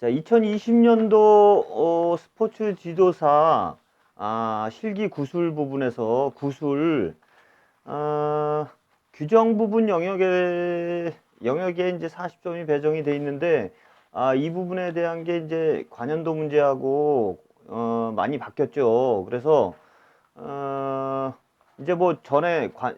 자, 2020년도 어, 스포츠 지도사 아, 실기 구술 부분에서 구술 아, 규정 부분 영역에 영역에 이제 40점이 배정이 돼 있는데 아, 이 부분에 대한 게 이제 관연도 문제하고 어, 많이 바뀌었죠. 그래서 어, 이제 뭐 전에 관,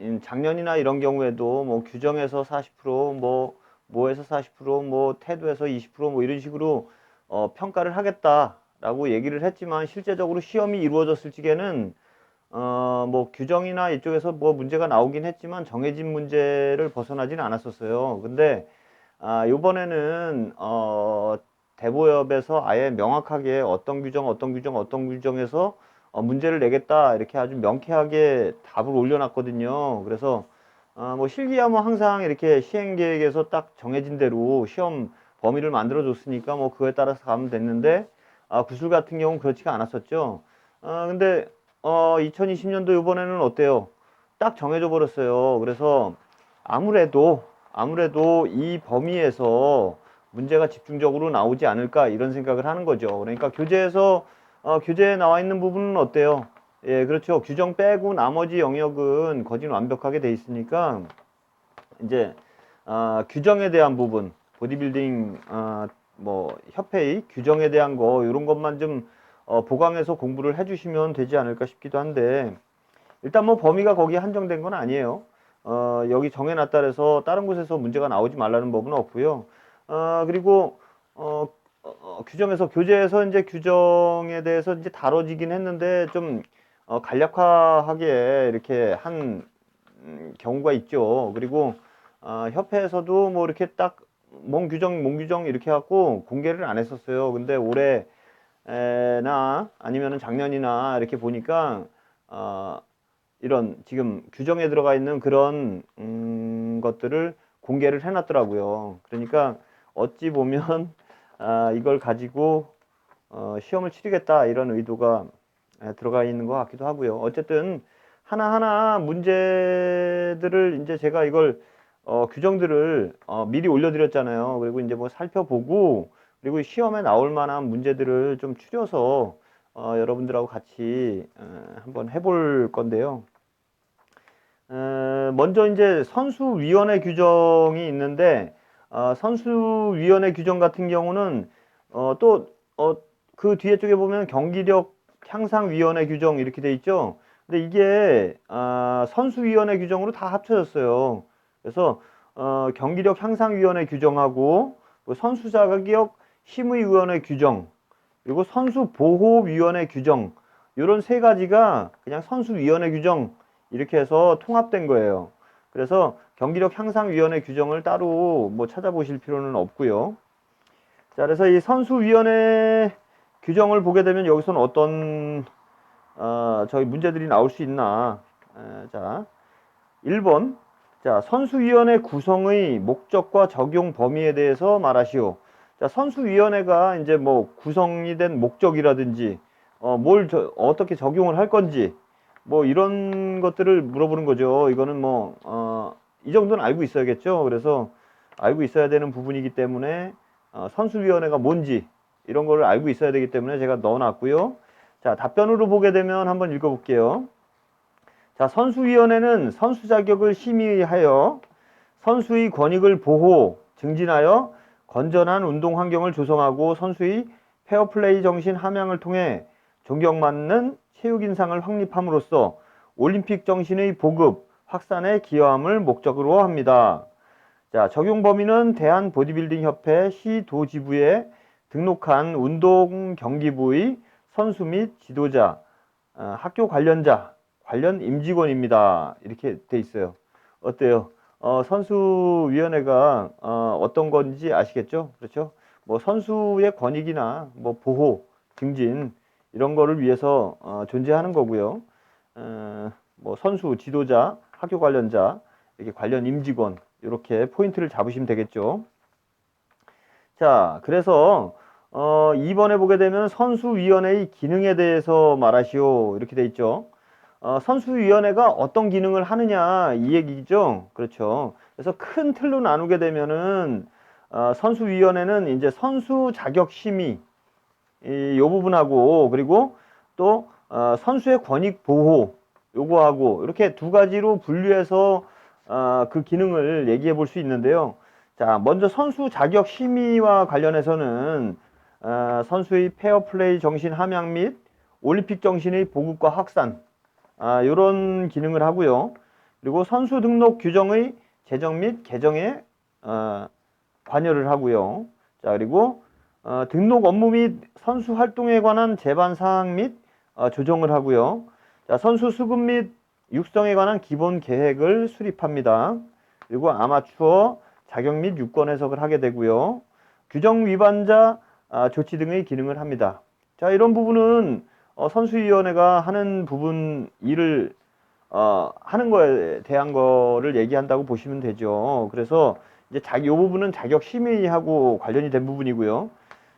음, 작년이나 이런 경우에도 뭐 규정에서 40%뭐 뭐에서 40%뭐 태도에서 20%뭐 이런 식으로 어, 평가를 하겠다라고 얘기를 했지만 실제적으로 시험이 이루어졌을 적에는 어, 뭐 규정이나 이쪽에서 뭐 문제가 나오긴 했지만 정해진 문제를 벗어나지는 않았었어요. 근데 아, 요번에는 어, 대보협에서 아예 명확하게 어떤 규정, 어떤 규정, 어떤 규정에서 어, 문제를 내겠다 이렇게 아주 명쾌하게 답을 올려놨거든요. 그래서 어, 뭐 실기야 뭐 항상 이렇게 시행 계획에서 딱 정해진 대로 시험 범위를 만들어 줬으니까 뭐 그거에 따라서 가면 됐는데 아, 구술 같은 경우는 그렇지가 않았었죠. 어, 근데 어, 2020년도 이번에는 어때요? 딱 정해져 버렸어요. 그래서 아무래도 아무래도 이 범위에서 문제가 집중적으로 나오지 않을까 이런 생각을 하는 거죠. 그러니까 교재에서 어, 교재에 나와 있는 부분은 어때요? 예, 그렇죠. 규정 빼고 나머지 영역은 거진 완벽하게 돼 있으니까 이제 아, 규정에 대한 부분, 보디빌딩 아, 뭐 협회의 규정에 대한 거 이런 것만 좀 어, 보강해서 공부를 해주시면 되지 않을까 싶기도 한데 일단 뭐 범위가 거기에 한정된 건 아니에요. 어, 여기 정해놨다 해서 다른 곳에서 문제가 나오지 말라는 법은 없고요. 어, 그리고 어, 어, 어, 규정에서 교재에서 이제 규정에 대해서 이제 다뤄지긴 했는데 좀 어, 간략화하게 이렇게 한 음, 경우가 있죠. 그리고 어, 협회에서도 뭐 이렇게 딱몸 규정, 몸 규정 이렇게 갖고 공개를 안 했었어요. 근데 올해나 아니면은 작년이나 이렇게 보니까 어, 이런 지금 규정에 들어가 있는 그런 음, 것들을 공개를 해놨더라고요. 그러니까 어찌 보면 아, 이걸 가지고 어, 시험을 치르겠다 이런 의도가 에, 들어가 있는 것 같기도 하고요. 어쨌든 하나하나 문제들을 이제 제가 이걸 어, 규정들을 어, 미리 올려드렸잖아요. 그리고 이제 뭐 살펴보고 그리고 시험에 나올 만한 문제들을 좀 추려서 어, 여러분들하고 같이 어, 한번 해볼 건데요. 어, 먼저 이제 선수위원회 규정이 있는데 어, 선수위원회 규정 같은 경우는 어, 또 어, 그 뒤에 쪽에 보면 경기력 향상위원회 규정 이렇게 돼 있죠. 근데 이게 아, 선수위원회 규정으로 다 합쳐졌어요. 그래서 어, 경기력 향상위원회 규정하고 그 선수 자격 심의위원회 규정 그리고 선수 보호위원회 규정 이런 세 가지가 그냥 선수위원회 규정 이렇게 해서 통합된 거예요. 그래서 경기력 향상위원회 규정을 따로 뭐 찾아보실 필요는 없고요. 자, 그래서 이 선수위원회 규정을 보게 되면 여기서는 어떤 어, 저희 문제들이 나올 수 있나? 에, 자, 1번. 자, 선수위원회 구성의 목적과 적용 범위에 대해서 말하시오. 자, 선수위원회가 이제 뭐 구성이 된 목적이라든지 어, 뭘 저, 어떻게 적용을 할 건지 뭐 이런 것들을 물어보는 거죠. 이거는 뭐, 어, 이 정도는 알고 있어야겠죠. 그래서 알고 있어야 되는 부분이기 때문에 어, 선수위원회가 뭔지 이런 거를 알고 있어야 되기 때문에 제가 넣어놨고요. 자, 답변으로 보게 되면 한번 읽어볼게요. 자, 선수위원회는 선수 자격을 심의하여 선수의 권익을 보호, 증진하여 건전한 운동 환경을 조성하고 선수의 페어플레이 정신 함양을 통해 존경받는 체육 인상을 확립함으로써 올림픽 정신의 보급, 확산에 기여함을 목적으로 합니다. 자, 적용 범위는 대한 보디빌딩 협회 시도지부에 등록한 운동 경기부의 선수 및 지도자, 어, 학교 관련자, 관련 임직원입니다. 이렇게 돼 있어요. 어때요? 어, 선수위원회가 어, 어떤 건지 아시겠죠? 그렇죠? 뭐 선수의 권익이나 뭐 보호, 증진 이런 거를 위해서 어, 존재하는 거고요. 어, 뭐 선수, 지도자, 학교 관련자, 이렇게 관련 임직원 이렇게 포인트를 잡으시면 되겠죠. 자, 그래서 어, 2번에 보게 되면 선수위원회의 기능에 대해서 말하시오 이렇게 돼 있죠. 어, 선수위원회가 어떤 기능을 하느냐 이 얘기죠. 그렇죠. 그래서 큰 틀로 나누게 되면은 어, 선수위원회는 이제 선수 자격 심의 이, 요 부분하고 그리고 또 어, 선수의 권익 보호 요거하고 이렇게 두 가지로 분류해서 어, 그 기능을 얘기해 볼 수 있는데요. 자, 먼저 선수 자격 심의와 관련해서는 어, 선수의 페어플레이 정신 함양 및 올림픽 정신의 보급과 확산 아, 이런 기능을 하고요. 그리고 선수 등록 규정의 제정 및 개정에 어, 관여를 하고요. 자 그리고 어, 등록 업무 및 선수 활동에 관한 제반 사항 및 어, 조정을 하고요. 자 선수 수급 및 육성에 관한 기본 계획을 수립합니다. 그리고 아마추어 자격 및 유권 해석을 하게 되고요. 규정 위반자 아, 조치 등의 기능을 합니다. 자 이런 부분은 어, 선수위원회가 하는 부분 일을 어, 하는 거에 대한 거를 얘기한다고 보시면 되죠. 그래서 이제 자기 요 부분은 자격 심의하고 관련이 된 부분이고요.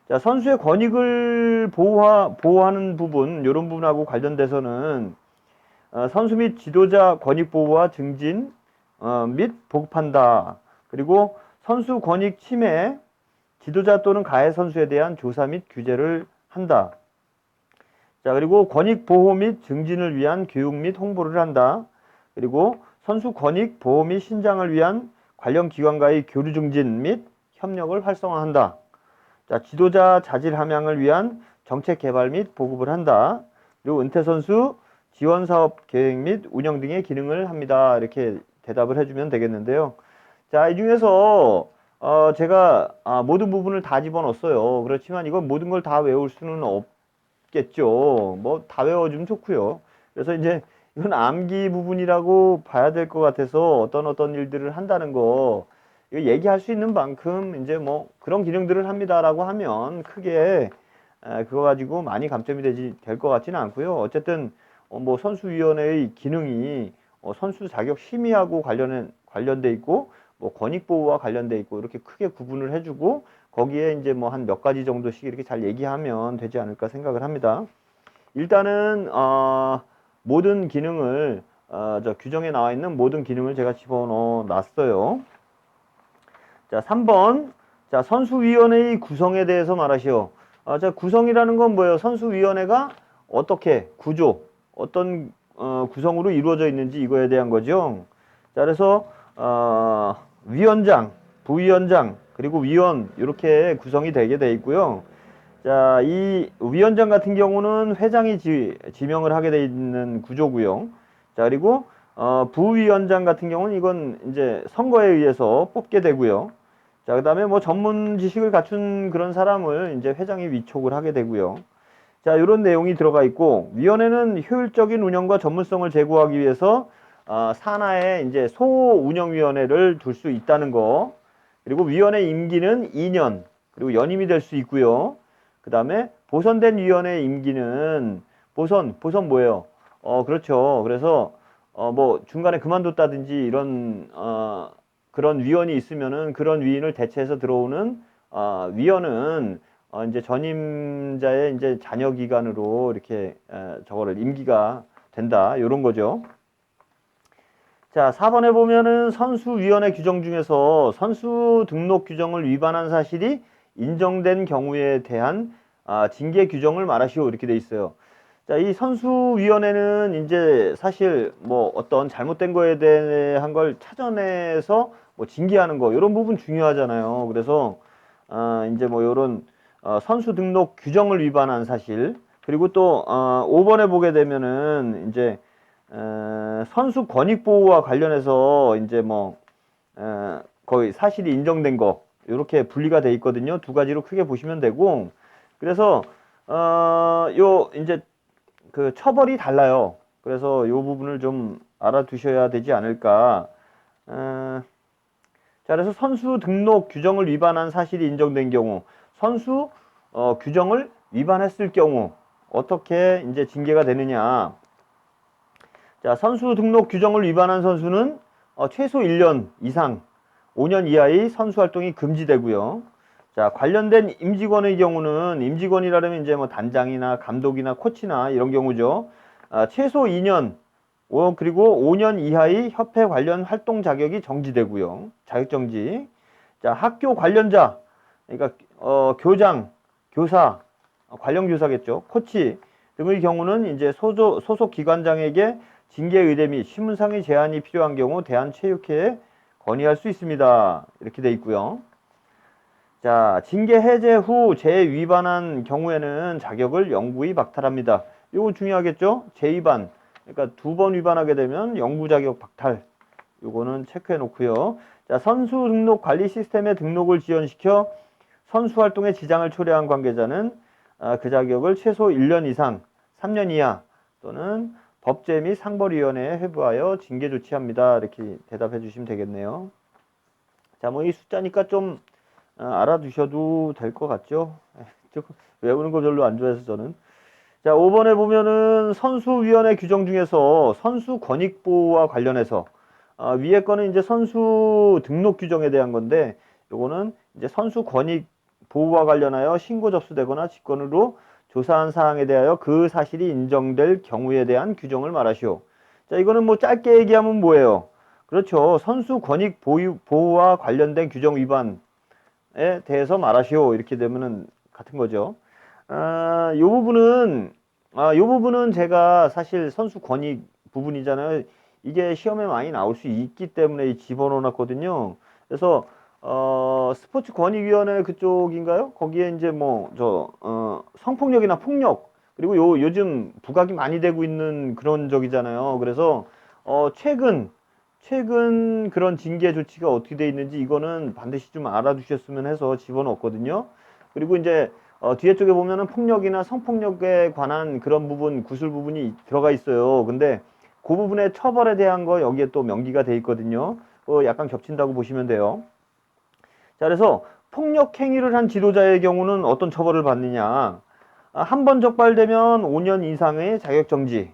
자, 선수의 권익을 보호하, 보호하는 부분, 이런 부분하고 관련돼서는 어, 선수 및 지도자 권익 보호와 증진 어, 및 보급한다. 그리고 선수 권익 침해, 지도자 또는 가해 선수에 대한 조사 및 규제를 한다. 자, 그리고 권익 보호 및 증진을 위한 교육 및 홍보를 한다. 그리고 선수 권익 보호 및 신장을 위한 관련 기관과의 교류 증진 및 협력을 활성화한다. 자, 지도자 자질 함양을 위한 정책 개발 및 보급을 한다. 그리고 은퇴 선수 지원 사업 계획 및 운영 등의 기능을 합니다. 이렇게 대답을 해주면 되겠는데요. 자, 이 중에서 어, 제가 아, 모든 부분을 다 집어넣었어요. 그렇지만 이건 모든 걸 다 외울 수는 없겠죠. 뭐 다 외워주면 좋고요. 그래서 이제 이건 암기 부분이라고 봐야 될 것 같아서 어떤 어떤 일들을 한다는 거 이거 얘기할 수 있는 만큼 이제 뭐 그런 기능들을 합니다라고 하면 크게 에, 그거 가지고 많이 감점이 되지 될 것 같지는 않고요. 어쨌든 어, 뭐 선수위원회의 기능이 어, 선수 자격 심의하고 관련은 관련돼 있고 뭐 권익 보호와 관련돼 있고 이렇게 크게 구분을 해주고 거기에 이제 뭐 한 몇 가지 정도씩 이렇게 잘 얘기하면 되지 않을까 생각을 합니다. 일단은 어, 모든 기능을 어, 저 규정에 나와 있는 모든 기능을 제가 집어넣어 놨어요. 자, 3번. 자, 선수위원회의 구성에 대해서 말하시오. 아, 자, 구성이라는 건 뭐예요? 선수위원회가 어떻게 구조, 어떤 어, 구성으로 이루어져 있는지 이거에 대한 거죠. 자, 그래서 어, 위원장, 부위원장, 그리고 위원 이렇게 구성이 되게 돼 있고요. 자, 이 위원장 같은 경우는 회장이 지, 지명을 하게 돼 있는 구조고요. 자, 그리고 어, 부위원장 같은 경우는 이건 이제 선거에 의해서 뽑게 되고요. 자, 그 다음에 뭐 전문 지식을 갖춘 그런 사람을 이제 회장이 위촉을 하게 되고요. 자, 이런 내용이 들어가 있고, 위원회는 효율적인 운영과 전문성을 제고하기 위해서 어, 산하에 이제 소운영위원회를 둘 수 있다는 거, 그리고 위원회 임기는 2년, 그리고 연임이 될 수 있고요. 그 다음에 보선된 위원회 임기는 보선, 보선 뭐예요? 어, 그렇죠. 그래서 어, 뭐 중간에 그만뒀다든지 이런 어, 그런 위원이 있으면은 그런 위인을 대체해서 들어오는 어, 위원은 어, 이제 전임자의 이제 자녀 기간으로 이렇게 에, 저거를 임기가 된다 이런 거죠. 자, 4번에 보면은 선수위원회 규정 중에서 선수 등록 규정을 위반한 사실이 인정된 경우에 대한 아, 징계 규정을 말하시오 이렇게 돼 있어요. 자, 이 선수위원회는 이제 사실 뭐 어떤 잘못된 거에 대한 걸 찾아내서 뭐 징계하는 거 이런 부분 중요하잖아요. 그래서 어, 이제 뭐 이런 어, 선수 등록 규정을 위반한 사실 그리고 또 어, 5번에 보게 되면은 이제 어, 선수 권익 보호와 관련해서 이제 뭐 어, 거의 사실이 인정된 거 이렇게 분리가 돼 있거든요. 두 가지로 크게 보시면 되고 그래서 어, 요 이제 그 처벌이 달라요. 그래서 요 부분을 좀 알아두셔야 되지 않을까. 어, 자, 그래서 선수 등록 규정을 위반한 사실이 인정된 경우, 선수 어, 규정을 위반했을 경우 어떻게 이제 징계가 되느냐. 자, 선수 등록 규정을 위반한 선수는 어, 최소 1년 이상 5년 이하의 선수 활동이 금지되고요. 자, 관련된 임직원의 경우는 임직원이라면 이제 뭐 단장이나 감독이나 코치나 이런 경우죠. 아, 최소 2년 오, 그리고 5년 이하의 협회 관련 활동 자격이 정지되고요. 자격 정지. 자, 학교 관련자, 그러니까 어, 교장, 교사, 어, 관련 교사겠죠. 코치 등의 경우는 이제 소조, 소속 기관장에게 징계 의뢰 및 신문상의 제한이 필요한 경우 대한체육회에 건의할 수 있습니다. 이렇게 돼 있고요. 자, 징계 해제 후 재위반한 경우에는 자격을 영구히 박탈합니다. 이거 중요하겠죠? 재위반. 그러니까 두 번 위반하게 되면 영구 자격 박탈. 요거는 체크해 놓고요. 자, 선수 등록 관리 시스템에 등록을 지연시켜 선수 활동에 지장을 초래한 관계자는 아, 그 자격을 최소 1년 이상, 3년 이하 또는 법제 및 상벌위원회에 회부하여 징계 조치합니다. 이렇게 대답해 주시면 되겠네요. 자, 뭐 이 숫자니까 좀 아, 알아두셔도 될 것 같죠? 조금 외우는 거 별로 안 좋아해서 저는. 자, 5번에 보면은 선수위원회 규정 중에서 선수 권익 보호와 관련해서 아, 위에 거는 이제 선수 등록 규정에 대한 건데 요거는 이제 선수 권익 보호와 관련하여 신고 접수되거나 직권으로 조사한 사항에 대하여 그 사실이 인정될 경우에 대한 규정을 말하시오. 자, 이거는 뭐 짧게 얘기하면 뭐예요? 그렇죠. 선수 권익 보유, 보호와 관련된 규정 위반에 대해서 말하시오. 이렇게 되면은 같은 거죠. 아, 요 부분은, 아, 요 부분은 제가 사실 선수 권익 부분이잖아요. 이게 시험에 많이 나올 수 있기 때문에 집어넣어 놨거든요. 그래서 어, 스포츠 권익위원회 그쪽인가요? 거기에 이제 뭐, 저, 어, 성폭력이나 폭력, 그리고 요, 요즘 부각이 많이 되고 있는 그런 적이잖아요. 그래서, 어, 최근, 최근 그런 징계 조치가 어떻게 돼 있는지 이거는 반드시 좀 알아두셨으면 해서 집어넣었거든요. 그리고 이제, 어, 뒤에 쪽에 보면은 폭력이나 성폭력에 관한 그런 부분, 구술 부분이 들어가 있어요. 근데 그 부분의 처벌에 대한 거 여기에 또 명기가 돼 있거든요. 어, 약간 겹친다고 보시면 돼요. 자, 그래서 폭력 행위를 한 지도자의 경우는 어떤 처벌을 받느냐? 아, 한번 적발되면 5년 이상의 자격 정지.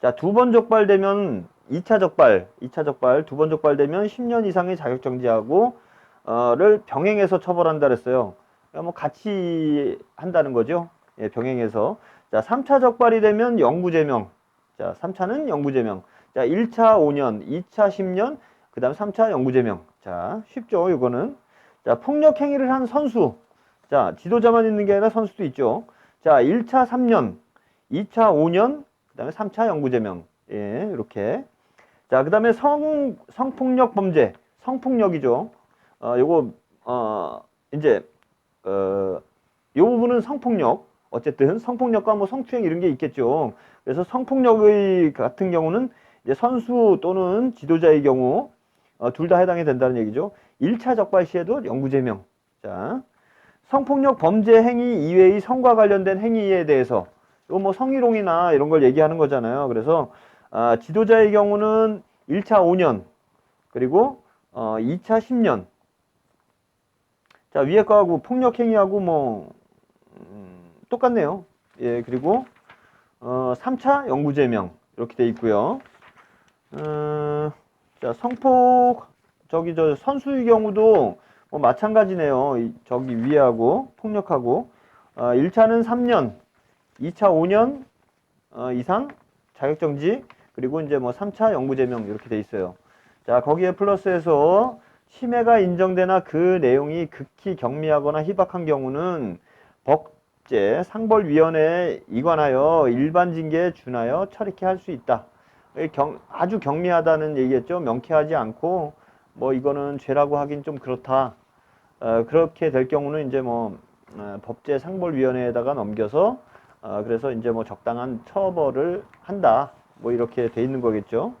자, 두 번 적발되면 2차 적발, 2차 적발, 두 번 적발되면 10년 이상의 자격 정지하고 어를 병행해서 처벌한다 그랬어요. 그러니까 뭐 같이 한다는 거죠. 예, 병행해서. 자, 3차 적발이 되면 영구 제명. 자, 3차는 영구 제명. 자, 1차 5년, 2차 10년, 그다음 3차 영구 제명. 자, 쉽죠, 이거는. 자, 폭력 행위를 한 선수. 자, 지도자만 있는 게 아니라 선수도 있죠. 자, 1차 3년, 2차 5년, 그다음에 3차 영구 제명. 예, 이렇게. 자, 그다음에 성 성폭력 범죄. 성폭력이죠. 어, 요거 어, 이제 어, 요 부분은 성폭력. 어쨌든 성폭력과 뭐 성추행 이런 게 있겠죠. 그래서 성폭력의 같은 경우는 이제 선수 또는 지도자의 경우 어, 둘 다 해당이 된다는 얘기죠. 1차 적발 시에도 영구제명. 자, 성폭력 범죄 행위 이외의 성과 관련된 행위에 대해서 이거 뭐 성희롱이나 이런 걸 얘기하는 거잖아요. 그래서 아, 지도자의 경우는 1차 5년 그리고 어, 2차 10년. 자, 위에 거하고 폭력 행위하고 뭐 음, 똑같네요. 예, 그리고 어, 3차 영구제명 이렇게 돼 있고요. 어, 자, 성폭 저기 저 선수의 경우도 뭐 마찬가지네요. 이, 저기 위하고 폭력하고 어, 1차는 3년, 2차 5년 어, 이상 자격정지 그리고 이제 뭐 3차 영구제명 이렇게 돼 있어요. 자 거기에 플러스해서 침해가 인정되나 그 내용이 극히 경미하거나 희박한 경우는 법제 상벌위원회에 이관하여 일반 징계에 준하여 처리케 할 수 있다. 경, 아주 경미하다는 얘기겠죠. 명쾌하지 않고 뭐 이거는 죄라고 하긴 좀 그렇다. 어, 그렇게 될 경우는 이제 뭐 어, 법제 상벌위원회에다가 넘겨서 어, 그래서 이제 뭐 적당한 처벌을 한다. 뭐 이렇게 돼 있는 거겠죠.